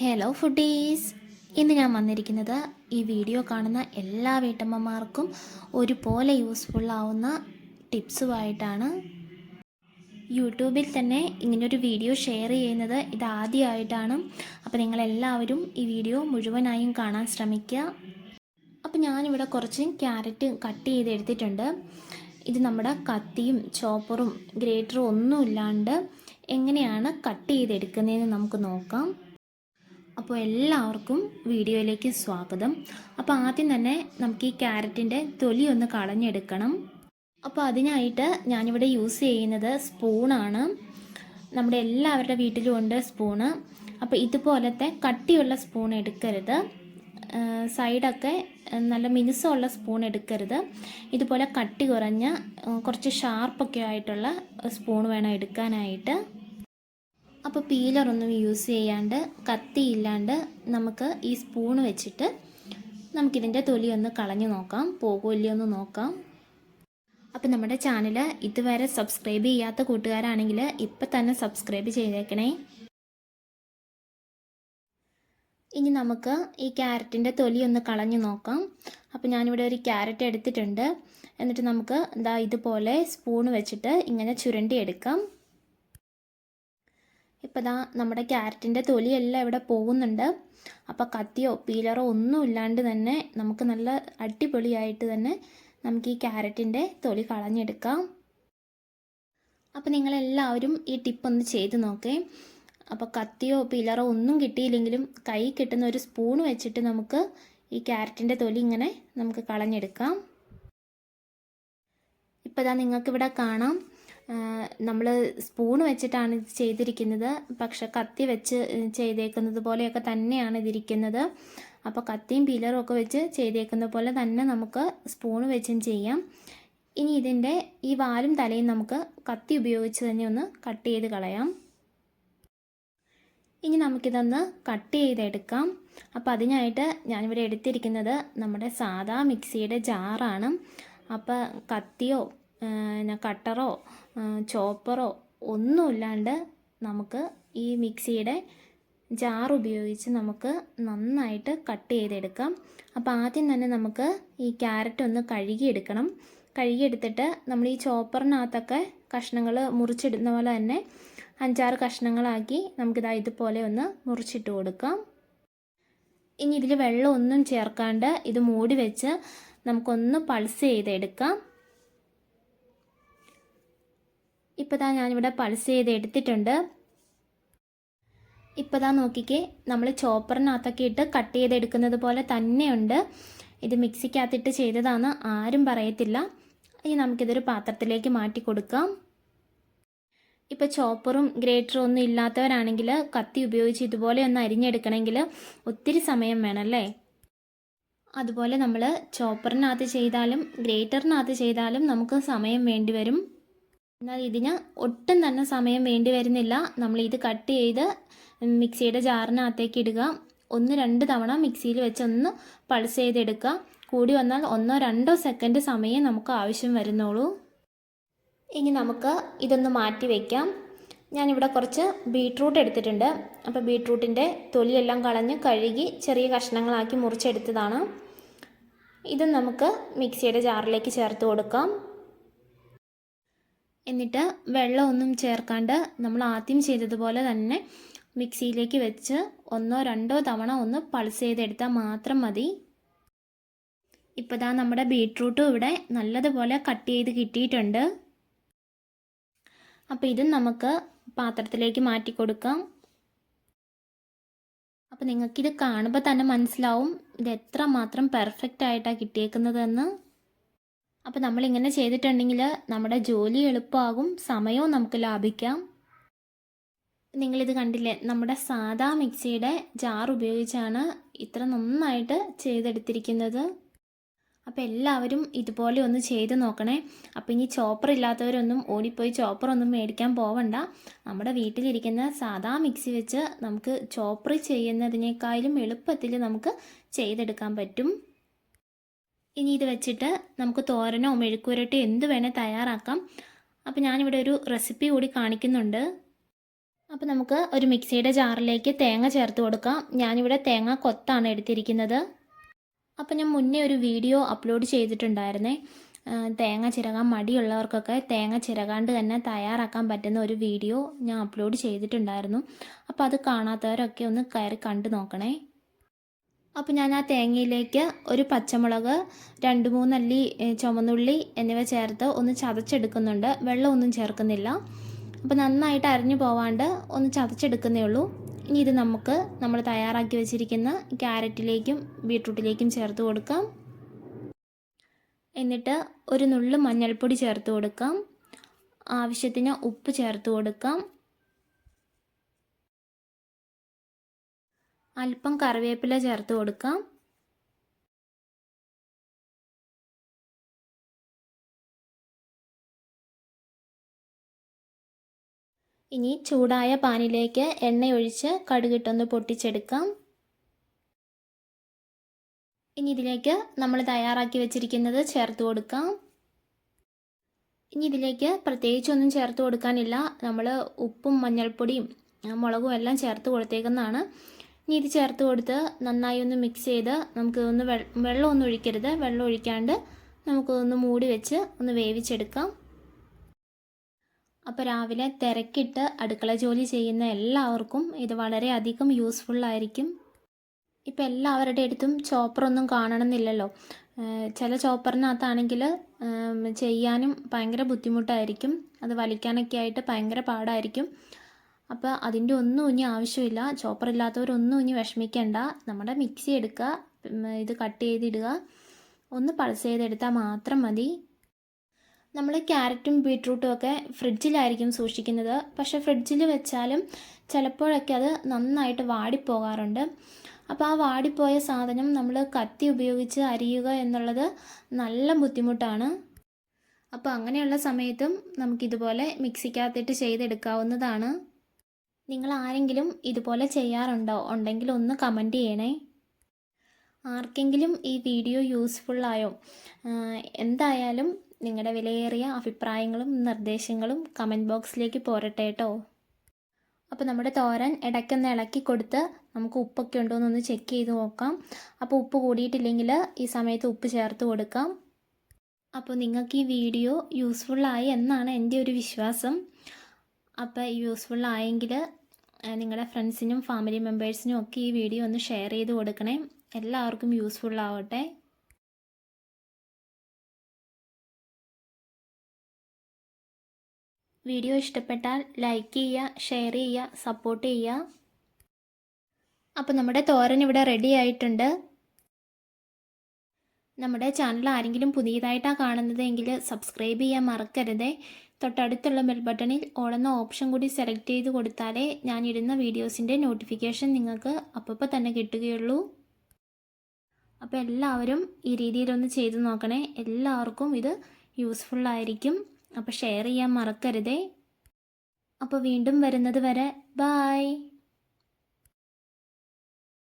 Hello foodies ഇന്ന് ഞാൻ വന്നിരിക്കുന്നത് ഈ വീഡിയോ കാണുന്ന എല്ലാ വീട്ടമ്മമാർക്കും ഒരുപോലെ യൂസ്ഫുള്ളാവുന്ന ടിപ്സുമായിട്ടാണ് യൂട്യൂബിൽ തന്നെ ഇങ്ങനൊരു വീഡിയോ ഷെയർ ചെയ്യുന്നത് ഇതാദ്യമായിട്ടാണ് അപ്പോൾ നിങ്ങളെല്ലാവരും ഈ വീഡിയോ മുഴുവനായും കാണാൻ ശ്രമിക്കുക. അപ്പോൾ ഞാനിവിടെ കുറച്ച് ക്യാരറ്റ് കട്ട് ചെയ്തെടുത്തിട്ടുണ്ട്. ഇത് നമ്മുടെ കത്തിയും ചോപ്പറും ഗ്രേറ്ററും ഒന്നും ഇല്ലാണ്ട് എങ്ങനെയാണ് കട്ട് ചെയ്തെടുക്കുന്നതെന്ന് നമുക്ക് നോക്കാം. അപ്പോൾ എല്ലാവർക്കും വീഡിയോയിലേക്ക് സ്വാഗതം. അപ്പോൾ ആദ്യം തന്നെ നമുക്ക് ഈ ക്യാരറ്റിന്റെ തൊലി ഒന്ന് കളഞ്ഞെടുക്കണം. അപ്പോൾ അതിനായിട്ട് ഞാനിവിടെ യൂസ് ചെയ്യുന്നത് സ്പൂണാണ് നമ്മുടെ എല്ലാവരുടെ വീട്ടിലും ഉണ്ട് സ്പൂണ് അപ്പോൾ ഇതുപോലത്തെ കട്ടിയുള്ള സ്പൂൺ എടുക്കരുത്. സൈഡൊക്കെ നല്ല മിനുസമുള്ള സ്പൂൺ എടുക്കരുത്. ഇതുപോലെ കട്ടി കുറഞ്ഞ കുറച്ച് ഷാർപ്പൊക്കെ ആയിട്ടുള്ള സ്പൂൺ വേണം എടുക്കാനായിട്ട്. അപ്പോൾ പീലറൊന്നും യൂസ് ചെയ്യാണ്ട് കത്തിയില്ലാണ്ട് നമുക്ക് ഈ സ്പൂൺ വെച്ചിട്ട് നമുക്കിതിന്റെ തൊലി ഒന്ന് കളഞ്ഞു നോക്കാം പോകുമോ ഇല്ലയോ ഒന്ന് നോക്കാം. അപ്പോൾ നമ്മുടെ ചാനൽ ഇതുവരെ സബ്സ്ക്രൈബ് ചെയ്യാത്ത കൂട്ടുകാരാണെങ്കിൽ ഇപ്പം തന്നെ സബ്സ്ക്രൈബ് ചെയ്തേക്കണേ. ഇനി നമുക്ക് ഈ ക്യാരറ്റിന്റെ തൊലി ഒന്ന് കളഞ്ഞു നോക്കാം. അപ്പോൾ ഞാനിവിടെ ഒരു ക്യാരറ്റ് എടുത്തിട്ടുണ്ട്. എന്നിട്ട് നമുക്ക് എന്താ ഇതുപോലെ സ്പൂൺ വെച്ചിട്ട് ഇങ്ങനെ ചുരണ്ടി എടുക്കാം. ഇപ്പോൾ ദാ നമ്മുടെ ക്യാരറ്റിന്റെ തൊലിയെല്ലാം ഇവിടെ പോകുന്നുണ്ട്. അപ്പോൾ കത്തിയോ പീലറോ ഒന്നും ഇല്ലാണ്ട് തന്നെ നമുക്ക് നല്ല അടിപൊളിയായിട്ട് തന്നെ നമുക്ക് ഈ ക്യാരറ്റിന്റെ തൊലി കളഞ്ഞെടുക്കാം. അപ്പോൾ നിങ്ങളെല്ലാവരും ഈ ടിപ്പ് ഒന്ന് ചെയ്ത് നോക്കേ. അപ്പോൾ കത്തിയോ പീലറോ ഒന്നും കിട്ടിയില്ലെങ്കിലും കൈ കിട്ടുന്ന ഒരു സ്പൂൺ വെച്ചിട്ട് നമുക്ക് ഈ ക്യാരറ്റിന്റെ തൊലി ഇങ്ങനെ നമുക്ക് കളഞ്ഞെടുക്കാം. ഇപ്പോൾ ഇതാ നിങ്ങൾക്കിവിടെ കാണാം. നമ്മൾ സ്പൂൺ വെച്ചിട്ടാണ് ഇത് ചെയ്തിരിക്കുന്നത്. പക്ഷെ കത്തി വെച്ച് ചെയ്തേക്കുന്നത് പോലെയൊക്കെ തന്നെയാണ് ഇതിരിക്കുന്നത്. അപ്പോൾ കത്തിയും പീലറും ഒക്കെ വെച്ച് ചെയ്തേക്കുന്ന പോലെ തന്നെ നമുക്ക് സ്പൂൺ വെച്ചും ചെയ്യാം. ഇനി ഇതിന്റെ ഈ വാലും തലയും നമുക്ക് കത്തി ഉപയോഗിച്ച് തന്നെ ഒന്ന് കട്ട് ചെയ്ത് കളയാം. ഇനി നമുക്കിതൊന്ന് കട്ട് ചെയ്തെടുക്കാം. അപ്പോൾ അതിനായിട്ട് ഞാനിവിടെ എടുത്തിരിക്കുന്നത് നമ്മുടെ സാധാ മിക്സിയുടെ ജാറാണ്. അപ്പോൾ കത്തിയോ കട്ടറോ ചോപ്പറോ ഒന്നുമില്ലാണ്ട് നമുക്ക് ഈ മിക്സിയുടെ ജാർ ഉപയോഗിച്ച് നമുക്ക് നന്നായിട്ട് കട്ട് ചെയ്തെടുക്കാം. അപ്പോൾ ആദ്യം തന്നെ നമുക്ക് ഈ ക്യാരറ്റ് ഒന്ന് കഴുകിയെടുക്കണം. കഴുകിയെടുത്തിട്ട് നമ്മൾ ഈ ചോപ്പറിനകത്തൊക്കെ കഷ്ണങ്ങൾ മുറിച്ചിടുന്ന പോലെ തന്നെ അഞ്ചാറ് കഷ്ണങ്ങളാക്കി നമുക്കിതാ ഇതുപോലെ ഒന്ന് മുറിച്ചിട്ട് കൊടുക്കാം. ഇനി ഇതിൽ വെള്ളം ഒന്നും ചേർക്കാണ്ട് ഇത് മൂടി വെച്ച് നമുക്കൊന്ന് പൾസ് ചെയ്തെടുക്കാം. ഇപ്പോൾ താ ഞാനിവിടെ പൾസ് ചെയ്ത് എടുത്തിട്ടുണ്ട്. ഇപ്പോൾ ദാ നോക്കിക്കേ നമ്മൾ ചോപ്പറിനകത്തൊക്കെ ഇട്ട് കട്ട് ചെയ്തെടുക്കുന്നത് പോലെ തന്നെയുണ്ട്. ഇത് മിക്സിക്കകത്തിട്ട് ചെയ്തതാണെന്ന് ആരും പറയത്തില്ല. ഇനി നമുക്കിതൊരു പാത്രത്തിലേക്ക് മാറ്റി കൊടുക്കാം. ഇപ്പോൾ ചോപ്പറും ഗ്രേറ്ററും ഒന്നും ഇല്ലാത്തവരാണെങ്കിൽ കത്തി ഉപയോഗിച്ച് ഇതുപോലെ ഒന്ന് അരിഞ്ഞെടുക്കണമെങ്കിൽ ഒത്തിരി സമയം വേണമല്ലേ അതുപോലെ നമ്മൾ ചോപ്പറിനകത്ത് ചെയ്താലും ഗ്രേറ്ററിനകത്ത് ചെയ്താലും നമുക്ക് സമയം വേണ്ടി വരും. എന്നാൽ ഇതിന് ഒട്ടും തന്നെ സമയം വേണ്ടി വരുന്നില്ല. നമ്മൾ ഇത് കട്ട് ചെയ്ത് മിക്സിയുടെ ജാറിനകത്തേക്ക് ഇടുക. ഒന്ന് രണ്ട് തവണ മിക്സിയിൽ വെച്ച് ഒന്ന് പൾസ് ചെയ്തെടുക്കുക. കൂടി വന്നാൽ ഒന്നോ രണ്ടോ സെക്കൻഡ് സമയം നമുക്ക് ആവശ്യം വരുന്നുള്ളൂ. ഇനി നമുക്ക് ഇതൊന്ന് മാറ്റി വയ്ക്കാം ഞാനിവിടെ കുറച്ച് ബീട്രൂട്ട് എടുത്തിട്ടുണ്ട്. അപ്പോൾ ബീട്രൂട്ടിന്റെ തൊലിയെല്ലാം കളഞ്ഞ് കഴുകി ചെറിയ കഷ്ണങ്ങളാക്കി മുറിച്ചെടുത്തതാണ്. ഇത് നമുക്ക് മിക്സിയുടെ ജാറിലേക്ക് ചേർത്ത് കൊടുക്കാം. എന്നിട്ട് വെള്ളമൊന്നും ചേർക്കാണ്ട് നമ്മൾ ആദ്യം ചെയ്തതുപോലെ തന്നെ മിക്സിയിലേക്ക് വെച്ച് ഒന്നോ രണ്ടോ തവണ ഒന്ന് പൾസ് ചെയ്തെടുത്താൽ മാത്രം മതി. ഇപ്പോൾ നമ്മുടെ ബീട്രൂട്ടും ഇവിടെ നല്ലതുപോലെ കട്ട് ചെയ്ത് കിട്ടിയിട്ടുണ്ട്. അപ്പോൾ ഇതും നമുക്ക് പാത്രത്തിലേക്ക് മാറ്റി കൊടുക്കാം. അപ്പോൾ നിങ്ങൾക്കിത് കാണുമ്പോൾ തന്നെ മനസ്സിലാവും ഇത് എത്ര മാത്രം പെർഫെക്റ്റ് ആയിട്ടാണ് കിട്ടിയേക്കുന്നതെന്ന്. അപ്പോൾ നമ്മളിങ്ങനെ ചെയ്തിട്ടുണ്ടെങ്കിൽ നമ്മുടെ ജോലി എളുപ്പമാകും സമയവും നമുക്ക് ലാഭിക്കാം. നിങ്ങളിത് കണ്ടില്ലേ? നമ്മുടെ സാധാ മിക്സിയുടെ ജാർ ഉപയോഗിച്ചാണ് ഇത്ര നന്നായിട്ട് ചെയ്തെടുത്തിരിക്കുന്നത്. അപ്പോൾ എല്ലാവരും ഇതുപോലെ ഒന്ന് ചെയ്ത് നോക്കണേ. അപ്പോൾ ഇനി ചോപ്പർ ഇല്ലാത്തവരൊന്നും ഓടിപ്പോയി ചോപ്പർ ഒന്നും മേടിക്കാൻ പോവണ്ട. നമ്മുടെ വീട്ടിലിരിക്കുന്ന സാധാ മിക്സി വെച്ച് നമുക്ക് ചോപ്പർ ചെയ്യുന്നതിനേക്കാളും എളുപ്പത്തിൽ നമുക്ക് ചെയ്തെടുക്കാൻ പറ്റും. ഇനി ഇത് വെച്ചിട്ട് നമുക്ക് തോരനോ മെഴുക്കുരട്ടോ എന്ത് വേണേൽ തയ്യാറാക്കാം. അപ്പോൾ ഞാനിവിടെ ഒരു റെസിപ്പി കൂടി കാണിക്കുന്നുണ്ട്. അപ്പോൾ നമുക്ക് ഒരു മിക്സിയുടെ ജാറിലേക്ക് തേങ്ങ ചേർത്ത് കൊടുക്കാം. ഞാനിവിടെ തേങ്ങ കൊത്താണ് എടുത്തിരിക്കുന്നത്. അപ്പോൾ ഞാൻ മുന്നേ ഒരു വീഡിയോ അപ്ലോഡ് ചെയ്തിട്ടുണ്ടായിരുന്നേ. തേങ്ങ ചിരകാൻ മടിയുള്ളവർക്കൊക്കെ തേങ്ങ ചിരകാണ്ട് തന്നെ തയ്യാറാക്കാൻ പറ്റുന്ന ഒരു വീഡിയോ ഞാൻ അപ്ലോഡ് ചെയ്തിട്ടുണ്ടായിരുന്നു. അപ്പോൾ അത് കാണാത്തവരൊക്കെ ഒന്ന് കയറി കണ്ടു നോക്കണേ. അപ്പോൾ ഞാൻ ആ തേങ്ങയിലേക്ക് ഒരു പച്ചമുളക് രണ്ട് മൂന്നല്ലി ചുമന്നുള്ളി എന്നിവ ചേർത്ത് ഒന്ന് ചതച്ചെടുക്കുന്നുണ്ട്. വെള്ളമൊന്നും ചേർക്കുന്നില്ല. അപ്പോൾ നന്നായിട്ട് അരിഞ്ഞു പോവാണ്ട് ഒന്ന് ചതച്ചെടുക്കുന്നേ ഉള്ളൂ. ഇനി ഇത് നമുക്ക് നമ്മൾ തയ്യാറാക്കി വെച്ചിരിക്കുന്ന ക്യാരറ്റിലേക്കും ബീട്രൂട്ടിലേക്കും ചേർത്ത് കൊടുക്കാം. എന്നിട്ട് ഒരു നുള്ളു മഞ്ഞൾപ്പൊടി ചേർത്ത് കൊടുക്കാം. ആവശ്യത്തിന് ഉപ്പ് ചേർത്ത് കൊടുക്കാം. അല്പം കറിവേപ്പില ചേർത്ത് കൊടുക്കാം. ഇനി ചൂടായ പാനിലേക്ക് എണ്ണയൊഴിച്ച് കടുകിട്ടൊന്ന് പൊട്ടിച്ചെടുക്കാം. ഇനി ഇതിലേക്ക് നമ്മൾ തയ്യാറാക്കി വെച്ചിരിക്കുന്നത് ചേർത്ത് കൊടുക്കാം. ഇനി ഇതിലേക്ക് പ്രത്യേകിച്ചൊന്നും ചേർത്ത് കൊടുക്കാനില്ല. നമ്മൾ ഉപ്പും മഞ്ഞൾപ്പൊടിയും മുളകും എല്ലാം ചേർത്ത് കൊടുത്തേക്കുന്നതാണ്. ഇനി ഇത് ചേർത്ത് കൊടുത്ത് നന്നായി ഒന്ന് മിക്സ് ചെയ്ത് നമുക്ക് ഒന്ന് വെള്ളം ഒന്നും ഒഴിക്കരുത്. വെള്ളം ഒഴിക്കാണ്ട് നമുക്ക് ഒന്ന് മൂടി വെച്ച് ഒന്ന് വേവിച്ചെടുക്കാം. അപ്പോൾ രാവിലെ തിരക്കിട്ട് അടുക്കള ജോലി ചെയ്യുന്ന എല്ലാവർക്കും ഇത് വളരെയധികം യൂസ്ഫുള്ളായിരിക്കും ഇപ്പം എല്ലാവരുടെ അടുത്തും ചോപ്പറൊന്നും കാണണമെന്നില്ലല്ലോ. ചില ചോപ്പറിനകത്താണെങ്കിൽ ചെയ്യാനും ഭയങ്കര ബുദ്ധിമുട്ടായിരിക്കും. അത് വലിക്കാനൊക്കെ ആയിട്ട് ഭയങ്കര പാടായിരിക്കും. അപ്പോൾ അതിന്റെ ഒന്നും ഇനി ആവശ്യമില്ല. ചോപ്പർ ഇല്ലാത്തവരൊന്നും ഇനി വിഷമിക്കേണ്ട. നമ്മുടെ മിക്സി എടുക്കുക ഇത് കട്ട് ചെയ്തിടുക. ഒന്ന് പൾസ് ചെയ്തെടുത്താൽ മാത്രം മതി. നമ്മൾ ക്യാരറ്റും ബീട്രൂട്ടും ഒക്കെ ഫ്രിഡ്ജിലായിരിക്കും സൂക്ഷിക്കുന്നത്. പക്ഷേ ഫ്രിഡ്ജിൽ വെച്ചാലും ചിലപ്പോഴൊക്കെ അത് നന്നായിട്ട് വാടിപ്പോകാറുണ്ട്. അപ്പോൾ ആ വാടിപ്പോയ സാധനം നമ്മൾ കത്തി ഉപയോഗിച്ച് അരിയുക എന്നുള്ളത് നല്ല ബുദ്ധിമുട്ടാണ്. അപ്പോൾ അങ്ങനെയുള്ള സമയത്തും നമുക്കിതുപോലെ മിക്സിക്കകത്തിട്ട് ചെയ്തെടുക്കാവുന്നതാണ്. നിങ്ങൾ ആരെങ്കിലും ഇതുപോലെ ചെയ്യാറുണ്ടോ? ഉണ്ടെങ്കിൽ ഒന്ന് കമന്റ് ചെയ്യണേ. ആർക്കെങ്കിലും ഈ വീഡിയോ യൂസ്ഫുള്ളായോ എന്തായാലും നിങ്ങളുടെ വിലയേറിയ അഭിപ്രായങ്ങളും നിർദ്ദേശങ്ങളും കമന്റ് ബോക്സിലേക്ക് പോരട്ടെ കേട്ടോ അപ്പോൾ നമ്മുടെ തോരൻ ഇടയ്ക്കൊന്ന് ഇളക്കി കൊടുത്ത് നമുക്ക് ഉപ്പൊക്കെ ഉണ്ടോ എന്നൊന്ന് ചെക്ക് ചെയ്ത് നോക്കാം. അപ്പോൾ ഉപ്പ് കൂടിയിട്ടില്ലെങ്കിൽ ഈ സമയത്ത് ഉപ്പ് ചേർത്ത് കൊടുക്കാം. അപ്പോൾ നിങ്ങൾക്ക് ഈ വീഡിയോ യൂസ്ഫുള്ളായി എന്നാണ് എന്റെ ഒരു വിശ്വാസം. അപ്പോൾ യൂസ്ഫുള്ളായെങ്കിൽ നിങ്ങളുടെ ഫ്രണ്ട്സിനും ഫാമിലി മെമ്പേഴ്സിനും ഒക്കെ ഈ വീഡിയോ ഒന്ന് ഷെയർ ചെയ്ത് കൊടുക്കണേ. എല്ലാവർക്കും യൂസ്ഫുൾ ആവട്ടെ. വീഡിയോ ഇഷ്ടപ്പെട്ടാൽ ലൈക്ക് ചെയ്യുക ഷെയർ ചെയ്യുക സപ്പോർട്ട് ചെയ്യുക അപ്പോൾ നമ്മുടെ തോരൻ ഇവിടെ റെഡി ആയിട്ടുണ്ട്. നമ്മുടെ ചാനൽ ആരെങ്കിലും പുതിയതായിട്ടാണ് കാണുന്നതെങ്കിൽ സബ്സ്ക്രൈബ് ചെയ്യാൻ മറക്കരുതേ. തൊട്ടടുത്തുള്ള ബെൽ ബട്ടണിൽ ഓടുന്ന ഓപ്ഷൻ കൂടി സെലക്ട് ചെയ്ത് കൊടുത്താലേ ഞാൻ ഇടുന്ന വീഡിയോസിന്റെ നോട്ടിഫിക്കേഷൻ നിങ്ങൾക്ക് അപ്പപ്പോൾ തന്നെ കിട്ടുകയുള്ളൂ. അപ്പോൾ എല്ലാവരും ഈ രീതിയിലൊന്ന് ചെയ്ത് നോക്കണേ. എല്ലാവർക്കും ഇത് യൂസ്ഫുൾ ആയിരിക്കും. അപ്പോൾ ഷെയർ ചെയ്യാൻ മറക്കരുതേ. അപ്പോൾ വീണ്ടും വരുന്നത് വരെ ബായ്